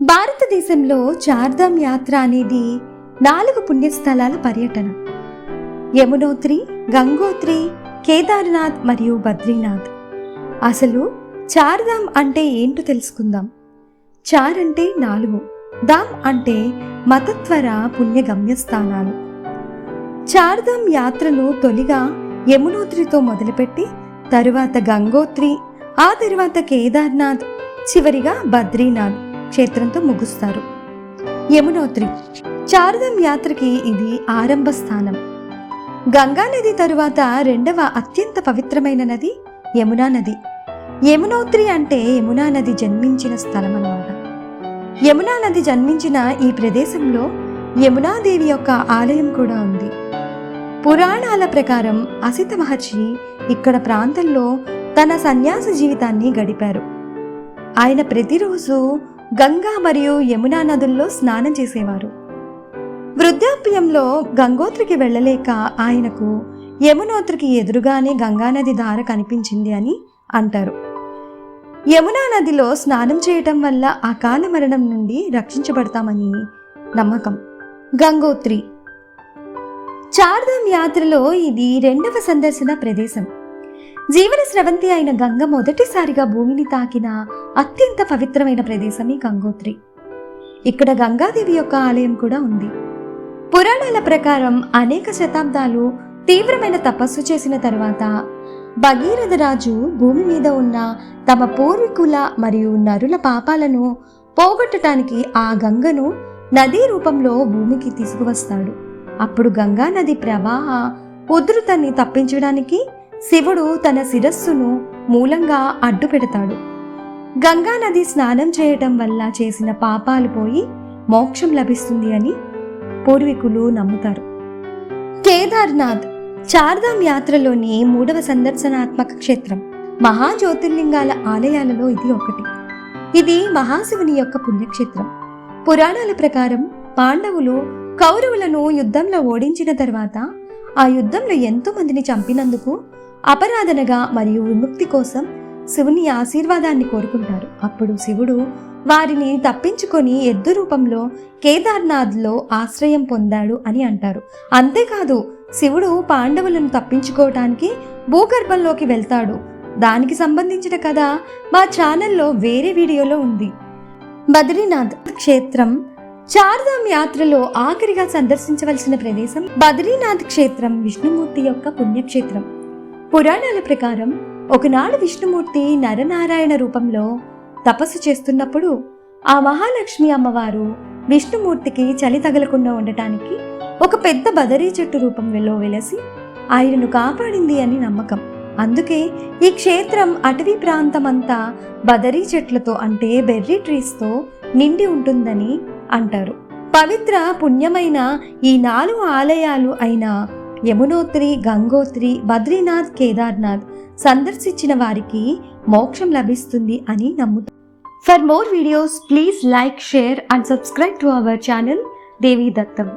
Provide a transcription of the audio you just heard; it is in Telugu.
భారతదేశంలో చార్ధామ్ యాత్ర అనేది నాలుగు పుణ్యస్థలాల పర్యటన. యమునోత్రి గంగోత్రి కేదార్నాథ్ మరియు బద్రీనాథ్. అసలు చార్ధామ్ అంటే ఏంటో తెలుసుకుందాం. చార్ అంటే నాలుగు ధామ్ అంటే మతత్వర పుణ్య గమ్యస్థానాలు చార్ధామ్ యాత్రను తొలిగా యమునోత్రితో మొదలుపెట్టి తరువాత గంగోత్రి ఆ తరువాత కేదార్నాథ్ చివరిగా బద్రీనాథ్. క్షేత్రంతో ముగుస్తారు. యమునోత్రి చార్ధామ్ యాత్రకి ఇది ఆరంభ స్థానం. గంగా నది తరువాత రెండవ అత్యంత పవిత్రమైన నది యమునా నది. యమునోత్రి అంటే యమునా నది జన్మించిన స్థలం అన్నమాట యమునా నది జన్మించిన ఈ ప్రదేశంలో యమునాదేవి యొక్క ఆలయం కూడా ఉంది. పురాణాల ప్రకారం అసిత మహర్షి ఇక్కడ ప్రాంతంలో తన సన్యాస జీవితాన్ని గడిపారు. ఆయన ప్రతిరోజు గంగా మరియు యమునా నదుల్లో స్నానం చేసేవారు. వృద్ధాప్యంలో గంగోత్రికి వెళ్ళలేక ఆయనకు యమునోత్రికి ఎదురుగానే గంగానది ధార కనిపించింది అని అంటారు. యమునా నదిలో స్నానం చేయటం వల్ల అకాల మరణం నుండి రక్షించబడతామని నమ్మకం. గంగోత్రి. చార్ధామ్ యాత్రలో ఇది రెండవ సందర్శన ప్రదేశం. జీవన స్రవంతి అయిన గంగ మొదటిసారిగా భూమిని తాకిన అత్యంత పవిత్రమైన ప్రదేశం ఈ గంగోత్రి. ఇక్కడ గంగాదేవి యొక్క ఆలయం కూడా ఉంది. పురాణాల ప్రకారం అనేక శతాబ్దాలు తీవ్రమైన తపస్సు చేసిన తర్వాత భగీరథ రాజు భూమి మీద ఉన్న తమ పూర్వీకుల మరియు నరుల పాపాలను పోగొట్టడానికి ఆ గంగను నదీ రూపంలో భూమికి తీసుకువస్తాడు. అప్పుడు గంగా నది ప్రవాహ ఉధృతాన్ని తప్పించడానికి శివుడు తన శిరస్సును మూలంగా అడ్డు పెడతాడు గంగా నది స్నానం చేయటం వల్ల చేసిన పాపాలు పోయి మోక్షం లభిస్తుంది అని పూర్వీకులు నమ్ముతారు. కేదార్నాథ్ చార్ధామ్ యాత్రలోని మూడవ సందర్శనాత్మక క్షేత్రం మహాజ్యోతిర్లింగాల ఆలయాలలో ఇది ఒకటి. ఇది మహాశివుని యొక్క పుణ్యక్షేత్రం. పురాణాల ప్రకారం పాండవులు కౌరవులను యుద్ధంలో ఓడించిన తర్వాత ఆ యుద్ధంలో ఎంతో మందిని చంపినందుకు అపరాధనగా మరియు విముక్తి కోసం శివుని ఆశీర్వాదాన్ని కోరుకుంటారు. అప్పుడు శివుడు వారిని తప్పించుకొని ఎద్దు రూపంలో కేదార్నాథ్లో ఆశ్రయం పొందాడు అని అంటారు. అంతేకాదు శివుడు పాండవులను తప్పించుకోవటానికి భూగర్భంలోకి వెళ్తాడు. దానికి సంబంధించిన కథ మా ఛానల్లో వేరే వీడియోలో ఉంది. బద్రీనాథ్ క్షేత్రం చార్ధామ్ యాత్రలో ఆఖరిగా సందర్శించవలసిన ప్రదేశం బద్రీనాథ్ క్షేత్రం విష్ణుమూర్తి యొక్క పుణ్యక్షేత్రం. పురాణాల ప్రకారం ఒకనాడు విష్ణుమూర్తి నరనారాయణ రూపంలో తపస్సు చేస్తున్నప్పుడు ఆ మహాలక్ష్మి అమ్మవారు విష్ణుమూర్తికి చలి తగలకుండా ఉండటానికి ఒక పెద్ద బదరీ చెట్టు రూపంలో వెలసి ఆయనను కాపాడింది అని నమ్మకం. అందుకే ఈ క్షేత్రం అటవీ ప్రాంతమంతా బదరీ చెట్లతో అంటే బెర్రీ ట్రీస్తో నిండి ఉంటుందని అంటారు. పవిత్ర పుణ్యమైన ఈ నాలుగు ఆలయాలు అయిన యమునోత్రి గంగోత్రి బద్రీనాథ్ కేదార్నాథ్ సందర్శించిన వారికి మోక్షం లభిస్తుంది అని నమ్ముతారు for more videos please like share and subscribe to our channel Devi Dattam